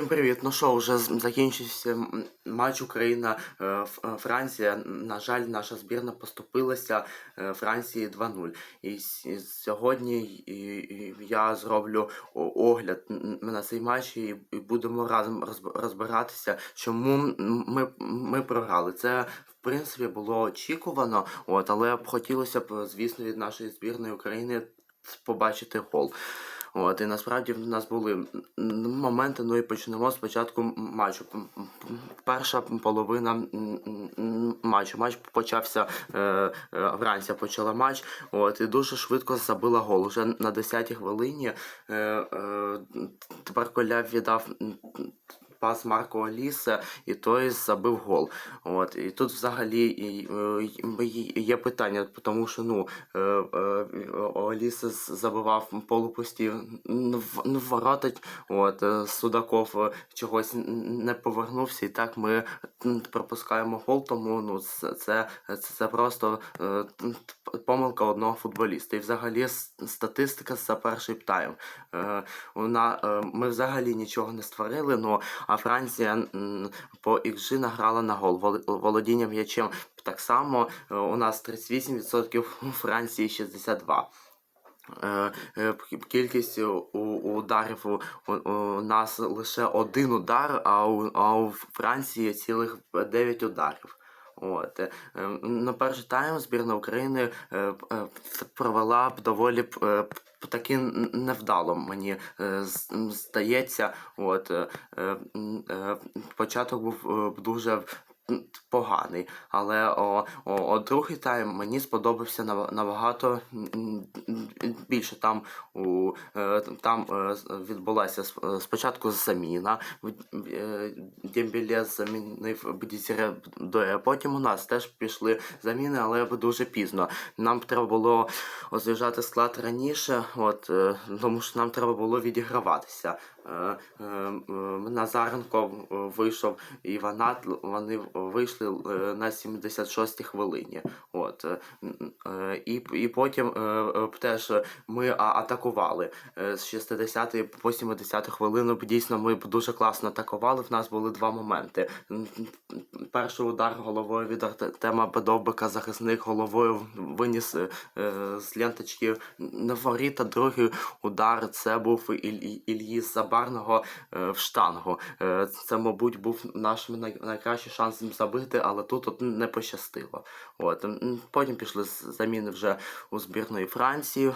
Всім привіт. Ну що, вже закінчився матч Україна е, е, Франція. На жаль, наша збірна поступилася е, Франції 2-0. І сьогодні я зроблю огляд на цей матч і будемо разом розбиратися, чому ми, ми програли. Це в принципі було очікувано, от, але б хотілося б, звісно, від нашої збірної України побачити гол. От, і насправді в нас були моменти, ну і почнемо спочатку матчу. Перша половина матчу. Матч почався е, вранці, почала матч, от, і дуже швидко забила гол. Уже на 10-й хвилині е, е, тепер Коля віддав пас Марко Оліса, і той забив гол. От, і тут взагалі е, є питання, тому що ну, е, е, Оліса з- забивав полупусті ворота, от, Судаков чогось не повернувся, і так ми пропускаємо гол, тому ну, це, це, це, просто помилка одного футболіста. І взагалі статистика за перший тайм. Ми взагалі нічого не створили, ну, а Франція по XG награла на гол. Вол- Володіння м'ячем так само. е, У нас 38%, у Франції 62%. Е, е, Кількість ударів у, у нас лише один удар, а у, а у Франції цілих 9 ударів. От. е, е, На перший тайм збірна України е, е, провела б доволі таки невдало, мені здається. От, початок був дуже поганий, але о, о, о другий тайм мені сподобався набагато більше. Там у е, там е, відбулася сп- спочатку заміна. е, замінив Бдізіре Доя. Потім у нас теж пішли заміни, але дуже пізно. Нам треба було освіжати склад раніше, от, тому що нам треба було відіграватися. Е, е, е, Назаренко вийшов і Ванат, вони вийшли на 76-й хвилині. От, і, і потім теж ми атакували з 60 по 70 хвилину. Дійсно, ми дуже класно атакували. В нас були два моменти. Перший удар головою від Артема Бедовбика, захисник головою виніс з ленточки на воріт, а другий удар це був Іль- Ільї Забарного е, в штангу. Е, Це, мабуть, був наш найкращий шанс забити, але тут от не пощастило. От. Потім пішли заміни вже у збірної Франції.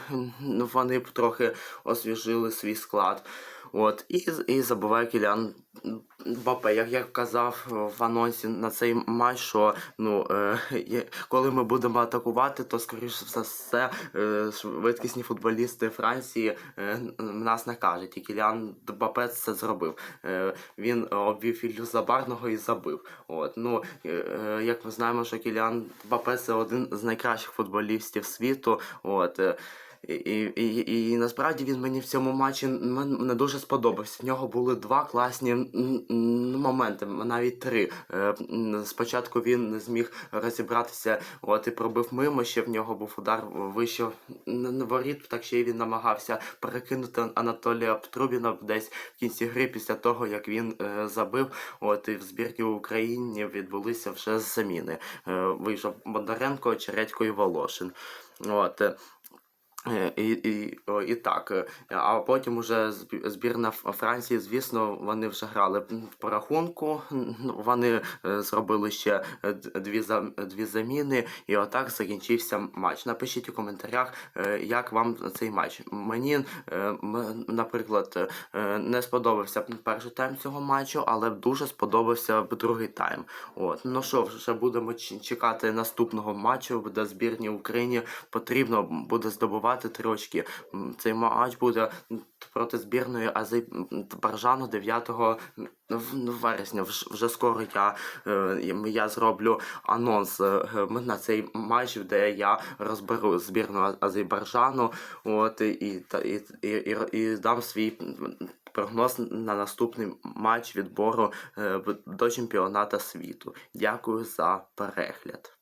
Вони трохи освіжили свій склад. От. І, і забуває Кілян Бапе. Як я казав в анонсі на цей матч, що ну, е, коли ми будемо атакувати, то скоріше за все е, швидкісні футболісти Франції е, нас накажуть. І Кілян Бапе це зробив. Е, він обвів Іллю Забарного і забив. От. Ну, е, е, як ми знаємо, що Кілян Бапе це один з найкращих футболістів світу. От. е, і, і, і, насправді він мені в цьому матчі не дуже сподобався. В нього були два класні моменти, навіть три. Е, Спочатку він не зміг розібратися, от і пробив мимо, ще в нього був удар вище на воріт, так ще й він намагався перекинути Анатолія Трубіна десь в кінці гри після того, як він е, забив. От і в збірні Україні відбулися вже заміни. Е, вийшов Бондаренко, Чередько і Волошин. От. Е, І, і, і так. е, А потім уже збірна Франції, звісно, вони вже грали по рахунку. Вони е, зробили ще дві, дві заміни, і отак закінчився матч. Напишіть у коментарях, як вам цей матч. Мені, наприклад, не сподобався перший тайм цього матчу, але дуже сподобався другий тайм. От. Ну що, вже будемо чекати наступного матчу, де збірній Україні потрібно буде здобувати три очки. Цей матч буде проти збірної Азербайджану 9 вересня. Вж- Вже скоро я, е, я зроблю анонс е, на цей матч, де я розберу збірну Азербайджану от, і, і, і, і, і дам свій прогноз на наступний матч відбору е, до чемпіоната світу. Дякую за перегляд.